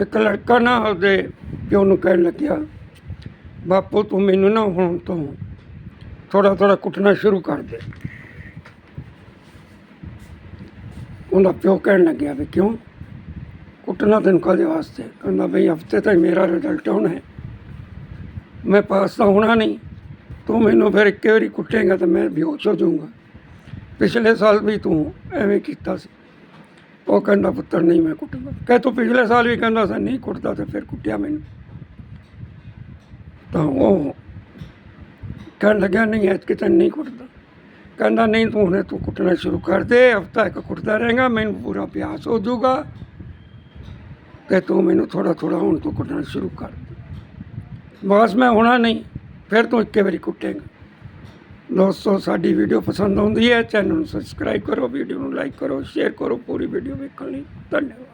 ਇੱਕ ਲੜਕਾ ਨਾ ਉਹਦੇ ਪਿਓ ਨੂੰ ਕਹਿਣ ਲੱਗਿਆ, ਬਾਪੂ, ਤੂੰ ਮੈਨੂੰ ਨਾ ਹੁਣ ਤੋਂ ਥੋੜਾ ਥੋੜਾ ਕੁੱਟਣਾ ਸ਼ੁਰੂ ਕਰ ਦੇ। ਉਹਦਾ ਪਿਓ ਕਹਿਣ ਲੱਗਿਆ ਵੀ ਕਿਉਂ? ਕੁੱਟਣਾ ਤੈਨੂੰ ਕਾਹਦੇ ਵਾਸਤੇ? ਕਹਿੰਦਾ ਬਈ ਹਫ਼ਤੇ ਤੱਕ ਮੇਰਾ ਰਿਜ਼ਲਟ ਆਉਣਾ ਹੈ। ਮੈਂ ਪਾਸ ਤਾਂ ਹੋਣਾ ਨਹੀਂ। ਤੂੰ ਮੈਨੂੰ ਫਿਰ ਇੱਕ ਵਾਰੀ ਕੁੱਟੇਗਾ ਤਾਂ ਮੈਂ ਬੇਹੋਸ਼ ਹੋ ਜਾਊਂਗਾ। ਪਿਛਲੇ ਸਾਲ ਵੀ ਤੂੰ ਐਵੇਂ ਕੀਤਾ ਸੀ। ਉਹ ਕਹਿੰਦਾ, ਪੁੱਤਰ, ਨਹੀਂ ਮੈਂ ਕੁੱਟਦਾ ਕਹਿ, ਤੂੰ ਪਿਛਲੇ ਸਾਲ ਵੀ ਕਹਿੰਦਾ ਸੀ, ਨਹੀਂ ਕੁੱਟਦਾ ਤੇ ਫਿਰ ਕੁੱਟਿਆ ਮੈਨੂੰ। ਤਾਂ ਉਹ ਕਹਿਣ ਲੱਗਿਆ, ਨਹੀਂ, ਐਤਕੀ ਤੈਨੂੰ ਨਹੀਂ ਕੁੱਟਦਾ। ਕਹਿੰਦਾ, ਨਹੀਂ, ਤੂੰ ਹੁਣੇ ਤੂੰ ਕੁੱਟਣਾ ਸ਼ੁਰੂ ਕਰ ਦੇ, ਹਫਤਾ ਇੱਕ ਕੁੱਟਦਾ ਰਹੇਗਾ, ਮੈਨੂੰ ਪੂਰਾ ਅਭਿਆਸ ਹੋ ਜਾਊਗਾ। ਤੇ ਤੂੰ ਮੈਨੂੰ ਥੋੜਾ ਥੋੜਾ ਹੁਣ ਤੂੰ ਕੁੱਟਣਾ ਸ਼ੁਰੂ ਕਰ ਬਸ, ਮੈਂ ਹੋਣਾ ਨਹੀਂ, ਫਿਰ ਤੂੰ ਇੱਕੇ ਵਾਰੀ ਕੁੱਟੇਗਾ। ਦੋਸਤੋ, ਸਾਡੀ ਵੀਡੀਓ ਪਸੰਦ ਆਉਂਦੀ ਹੈ, ਚੈਨਲ ਨੂੰ ਸਬਸਕ੍ਰਾਈਬ ਕਰੋ, ਵੀਡੀਓ ਨੂੰ ਲਾਈਕ ਕਰੋ ਸ਼ੇਅਰ ਕਰੋ, ਪੂਰੀ ਵੀਡੀਓ ਵੇਖਣ ਲਈ। ਧੰਨਵਾਦ।